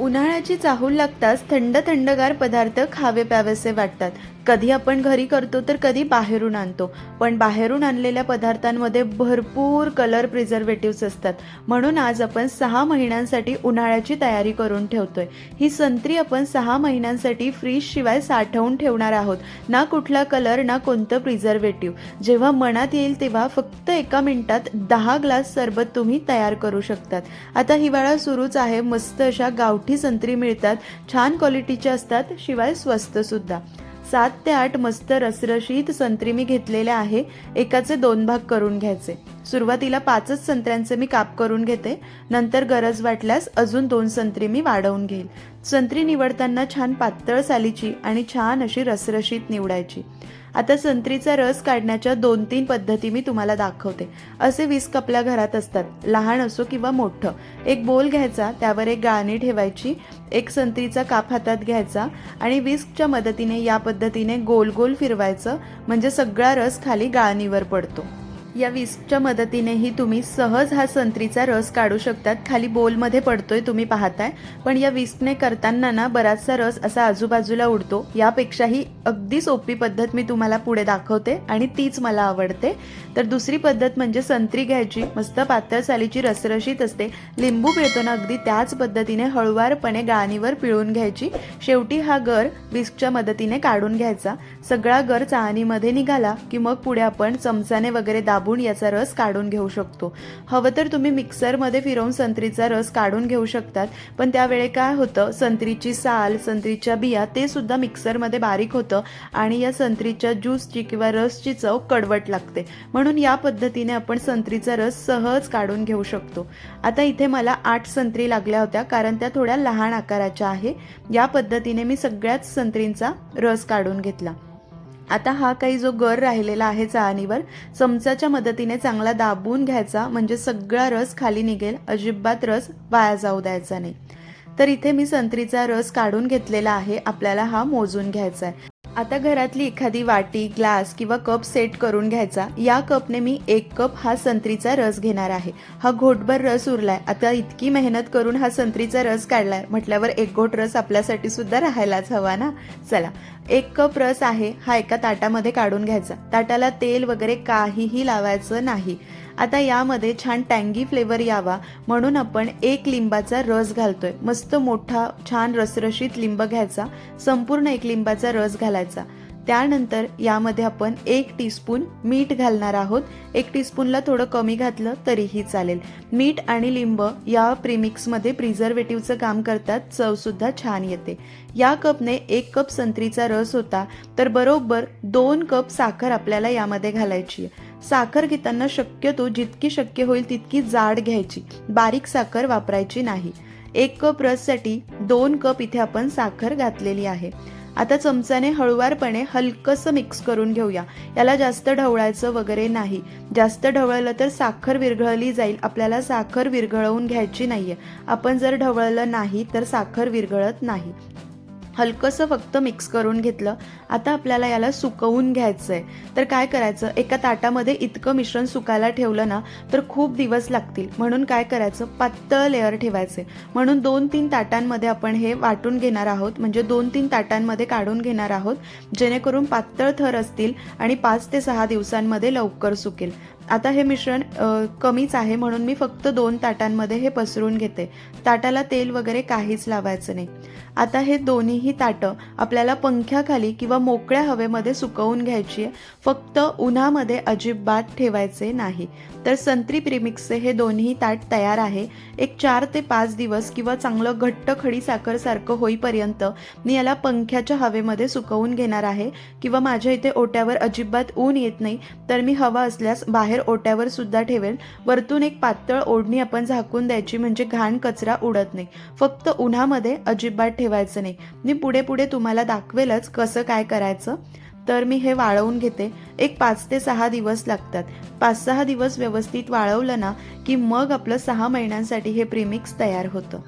उन्हाळ्याची चाहूल लागताच थंड थंडगार पदार्थ खावे प्यावेसे वाटतात. कधी आपण घरी करतो तर कधी बाहेरून आणतो. पण बाहेरून आणलेल्या पदार्थांमध्ये भरपूर कलर प्रिझर्वेटिव्स असतात. म्हणून आज आपण सहा महिन्यांसाठी उन्हाळ्याची तयारी करून ठेवतोय. ही संत्री आपण सहा महिन्यांसाठी फ्रीजशिवाय साठवून ठेवणार आहोत. ना कुठला कलर ना कोणतं प्रिझर्वेटिव्ह जेव्हा मनात येईल तेव्हा फक्त एका मिनिटात दहा ग्लास सरबत तुम्ही तयार करू शकतात. आता हिवाळा सुरूच आहे. मस्त अशा गावठी संत्री मिळतात. छान क्वालिटीच्या असतात. शिवाय स्वस्त सुद्धा. सात ते आठ मस्त रसरशीत संत्री मी घेतलेल्या आहे. एकाचे दोन भाग करून घ्यायचे. सुरुवातीला पाचच संत्र्यांचे मी काप करून घेते. नंतर गरज वाटल्यास अजून दोन संत्री मी वाढवून घेईल. संत्री निवडताना छान पातळ सालीची आणि छान अशी रसरशीत निवडायची. आता संत्रीचा रस काढण्याच्या दोन तीन पद्धती मी तुम्हाला दाखवते. असे वीस कपल्या घरात असतात. लहान असो किंवा मोठं. एक बोल घ्यायचा त्यावर एक गाळणी ठेवायची एक संत्रीचा काप हातात घ्यायचा आणि विस्कच्या मदतीने या पद्धतीने गोल गोल फिरवायचं म्हणजे सगळा रस खाली गाळणीवर पडतो. या विस्कच्या मदतीनेही तुम्ही सहज हा संत्रीचा रस काढू शकतात. खाली बोलमध्ये पडतोय तुम्ही पाहताय. पण या विस्कने करताना ना बराचसा रस असा आजूबाजूला उडतो. यापेक्षाही अगदी सोपी पद्धत मी तुम्हाला पुढे दाखवते आणि तीच मला आवडते. तर दुसरी पद्धत म्हणजे संत्री घ्यायची. मस्त पातळ सालीची रसरशीत असते. लिंबू पिळतो ना अगदी त्याच पद्धतीने हळुवारपणे गाळणीवर पिळून घ्यायची. शेवटी हा गर विस्कच्या मदतीने काढून घ्यायचा. सगळा गर चाहणीमध्ये निघाला की मग पुढे आपण चमचाने वगैरे दाब दाबून याचा रस काढून घेऊ शकतो. हवं तर तुम्ही मिक्सरमध्ये फिरवून संत्रीचा रस काढून घेऊ शकतात पण त्यावेळी काय होतं संत्रीची साल संत्रीच्या बिया ते सुद्धा मिक्सरमध्ये बारीक होतं आणि या संत्रीच्या ज्यूसची किंवा रसची चव कडवट लागते. म्हणून या पद्धतीने आपण संत्रीचा रस सहज काढून घेऊ शकतो. आता इथे मला आठ संत्री लागल्या होत्या कारण त्या थोड्या लहान आकाराच्या आहे. या पद्धतीने मी सगळ्याच संत्रींचा रस काढून घेतला. आता हा काही जो गर राहिलेला आहे चाळणीवर चमचाच्या मदतीने चांगला दाबून घ्यायचा म्हणजे सगळा रस खाली निघेल अजिबात रस वाया जाऊ द्यायचा नाही. तर इथे मी संत्रीचा रस काढून घेतलेला आहे आपल्याला हा मोजून घ्यायचा आहे. आता घरातली एखादी वाटी ग्लास किंवा कप सेट करून घ्यायचा. या कपने मी एक कप हा संत्रीचा रस घेणार आहे. हा घोटभर रस उरलाय. आता इतकी मेहनत करून हा संत्रीचा रस काढलाय. म्हटल्यावर एक घोट रस आपल्यासाठी सुद्धा राहायलाच हवा ना? चला. एक कप रस आहे. हा एका ताटामध्ये काढून घ्यायचा. ताटाला तेल वगैरे काहीही लावायचं नाही. आता यामध्ये छान टँगी फ्लेवर यावा म्हणून आपण एक लिंबाचा रस घालतोय. मस्त मोठा छान रसरशीत लिंब घ्यायचा संपूर्ण एक लिंबाचा रस घालायचा. त्यानंतर यामध्ये आपण एक टीस्पून मीठ घालणार आहोत. एक टीस्पूनला थोडं कमी घातलं तरीही चालेल. मीठ आणि लिंब या प्रीमिक्समध्ये प्रिझर्वेटिव्हचं काम करतात. चवसुद्धा छान येते. या कपने एक कप संत्रीचा रस होता तर बरोबर दोन कप साखर आपल्याला यामध्ये घालायची आहे. साखर घेताना शक्यतो जितकी शक्य होईल तितकी जाड घ्यायची. बारीक साखर वापरायची नाही. एक कप रससाठी दोन कप इथे आपण साखर घातलेली आहे. आता चमचाने हळुवारपणे हलकंसं मिक्स करून घेऊया. याला जास्त ढवळायचं वगैरे नाही. जास्त ढवळलं तर साखर विरघळली जाईल. आपल्याला साखर विरघळवून घ्यायची नाहीये. आपण जर ढवळलं नाही तर साखर विरघळत नाही. हलकंसं फक्त मिक्स करून घेतलं. आता आपल्याला याला सुकवून घ्यायचं आहे तर काय करायचं? एका ताटामध्ये इतकं मिश्रण सुकायला ठेवलं ना तर खूप दिवस लागतील. म्हणून काय करायचं? पातळ लेअर ठेवायचे. म्हणून दोन तीन ताटांमध्ये आपण हे वाटून घेणार आहोत. म्हणजे दोन तीन ताटांमध्ये काढून घेणार आहोत. जेणेकरून पातळ थर असतील आणि पाच ते सहा दिवसांमध्ये लवकर सुकेल. आता हे मिश्रण कमीच आहे म्हणून मी फक्त दोन ताटांमध्ये हे पसरून घेते. ताटाला तेल वगैरे काहीच लावायचं नाही. आता हे दोन्हीही ताटं आपल्याला पंख्याखाली किंवा मोकळ्या हवेमध्ये सुकवून घ्यायची आहे. फक्त उन्हामध्ये अजिबात ठेवायचे नाही. तर संत्री प्रिमिक्सचे हे दोन्ही ताट तयार आहे. एक चार ते पाच दिवस किंवा चांगलं घट्ट खडी साखर सारखं होईपर्यंत मी याला पंख्याच्या हवेमध्ये सुकवून घेणार आहे. किंवा माझ्या इथे ओट्यावर अजिबात ऊन येत नाही. तर मी हवा असल्यास बाहेर ओट्यावर सुद्धा ठेवेल. वरतून एक पातळ ओढणी आपण झाकून द्यायची म्हणजे घाण कचरा उडत नाही. फक्त उन्हामध्ये अजिबात ठेवायचं नाही. मी पुढे पुढे तुम्हाला दाखवेलच कसं काय करायचं. तर मी हे वाळवून घेते. एक पाच ते सहा दिवस लागतात. पाच सहा दिवस व्यवस्थित वाळवलं ना की मग आपलं सहा महिन्यांसाठी हे प्रीमिक्स तयार होतं.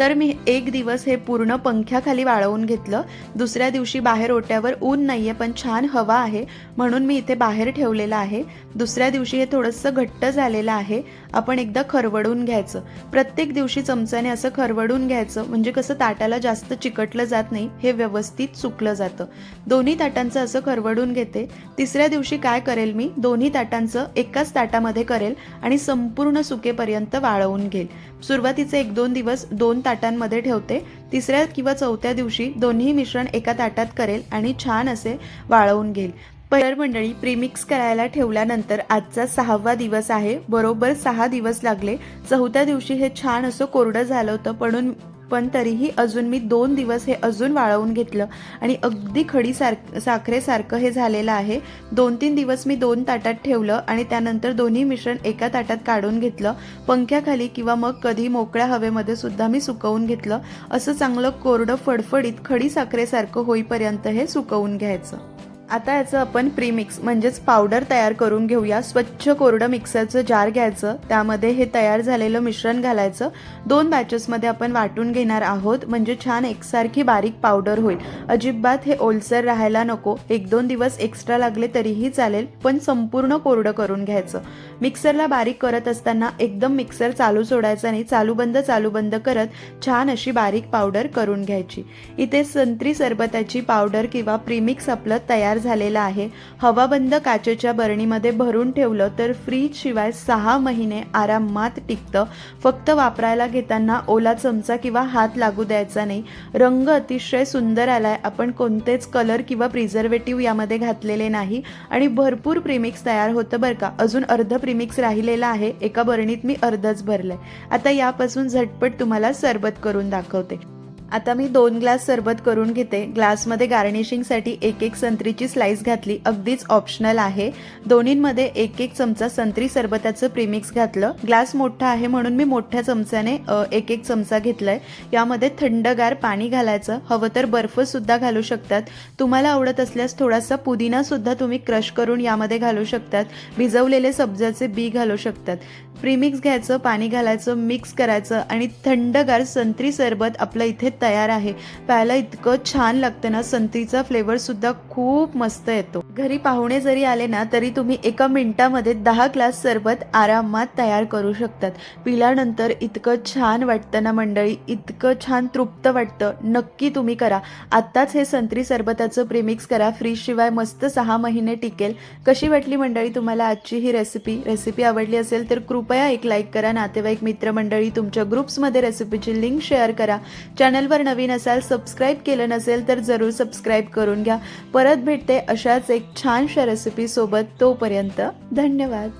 तर मी एक दिवस हे पूर्ण पंख्याखाली वाळवून घेतलं. दुसऱ्या दिवशी बाहेर ओट्यावर ऊन नाही आहे पण छान हवा आहे म्हणून मी इथे बाहेर ठेवलेलं आहे. दुसऱ्या दिवशी हे थोडंसं घट्ट झालेलं आहे. आपण एकदा खरवडून घ्यायचं. प्रत्येक दिवशी चमच्याने असं खरवडून घ्यायचं म्हणजे कसं ताटाला जास्त चिकटलं जात नाही हे व्यवस्थित सुकलं जातं. दोन्ही ताटांचं असं खरवडून घेते. तिसऱ्या दिवशी काय करेल मी? दोन्ही ताटांचं एकाच ताटामध्ये करेल आणि संपूर्ण सुकेपर्यंत वाळवून घेईल. सुरुवातीचे एक दोन दिवस दोन ताटांमध्ये ठेवते. तिसऱ्या किंवा चौथ्या दिवशी दोन्ही मिश्रण एका ताटात करेल आणि छान असे वाळवून घेईल. पहिल्या मंडळी प्रीमिक्स करायला ठेवल्यानंतर आजचा सहावा दिवस आहे. बरोबर सहा दिवस लागले. चौथ्या दिवशी हे छान असं कोरडं झालं होतं पण पण तरीही अजून मी दोन दिवस हे अजून वाळवून घेतलं. आणि अगदी खडी सार साखरेसारखं हे झालेलं आहे. दोन तीन दिवस मी दोन ताटात ठेवलं आणि त्यानंतर दोन्ही मिश्रण एका ताटात काढून घेतलं. पंख्याखाली किंवा मग कधी मोकळ्या हवेमध्ये सुद्धा मी सुकवून घेतलं. असं चांगलं कोरडं फडफडीत खडी साखरेसारखं होईपर्यंत हे सुकवून घ्यायचं. आता याचं आपण प्रीमिक्स म्हणजेच पावडर तयार करून घेऊया. स्वच्छ कोरडं मिक्सरचं जार घ्यायचं. त्यामध्ये हे तयार झालेलं मिश्रण घालायचं. दोन बॅचेसमध्ये आपण वाटून घेणार आहोत. म्हणजे छान एकसारखी बारीक पावडर होईल. अजिबात हे ओलसर राहायला नको. एक दोन दिवस एक्स्ट्रा लागले तरीही चालेल. पण संपूर्ण कोरडं करून घ्यायचं. मिक्सरला बारीक करत असताना एकदम मिक्सर चालू सोडायचा नाही चालू बंद चालू बंद करत छान अशी बारीक पावडर करून घ्यायची. इथे संत्री सरबताची पावडर किंवा प्रीमिक्स आपलं तयार झालेलं आहे. हवाबंद काचेच्या बरणीमध्ये भरून ठेवलं तर फ्रीज शिवाय सहा महिने आरामात टिकतं. फक्त वापरायला घेताना ओला चमचा किंवा हात लागू द्यायचा नाही. रंग अतिशय सुंदर आलाय. आपण कोणतेच कलर किंवा प्रिझर्वेटिव्ह यामध्ये घातलेले नाही. आणि भरपूर प्रीमिक्स तयार होतं बरं का. अजून अर्ध प्रीमिक्स राहिलेला आहे. एका बरणीत मी अर्धच भरलंय. आता यापासून झटपट तुम्हाला सरबत करून दाखवते. आता मी दोन ग्लास सरबत करून घेते. ग्लासमध्ये गार्निशिंगसाठी एक एक संत्रीची स्लाइस घातली. अगदीच ऑप्शनल आहे. दोन्हींमध्ये एक एक चमचा संत्री सरबताचं प्रीमिक्स घातलं. ग्लास मोठा आहे म्हणून मी मोठ्या चमच्याने एक एक चमचा घेतलाय. यामध्ये थंडगार पाणी घालायचं. हवं तर बर्फ सुद्धा घालू शकतात. तुम्हाला आवडत असल्यास थोडासा पुदिना सुद्धा तुम्ही क्रश करून यामध्ये घालू शकतात. भिजवलेले सब्जाचे बी घालू शकतात. प्रीमिक्स घ्यायचं पाणी घालायचं मिक्स करायचं आणि थंडगार संत्री सरबत आपलं इथे तयार आहे. प्यायला इतकं छान लागतं ना संत्रीचा फ्लेवरसुद्धा खूप मस्त येतो. घरी पाहुणे जरी आले ना तरी तुम्ही एका मिनिटामध्ये दहा ग्लास सरबत आरामात तयार करू शकतात. पिल्यानंतर इतकं छान वाटतं ना मंडळी इतकं छान तृप्त वाटतं. नक्की तुम्ही करा. आत्ताच हे संत्री सरबताचं प्रीमिक्स करा. फ्रीजशिवाय मस्त सहा महिने टिकेल. कशी वाटली मंडळी तुम्हाला आजची ही रेसिपी रेसिपी आवडली असेल तर कृपया एक लाईक करा. नातेवाईक मित्रमंडळी तुमच्या ग्रुप्समध्ये रेसिपीची लिंक शेअर करा. चॅनलवर नवीन असाल सबस्क्राईब केलं नसेल तर जरूर सबस्क्राईब करून घ्या. परत भेटते अशाच एक छानशा रेसिपीसोबत तोपर्यंत धन्यवाद.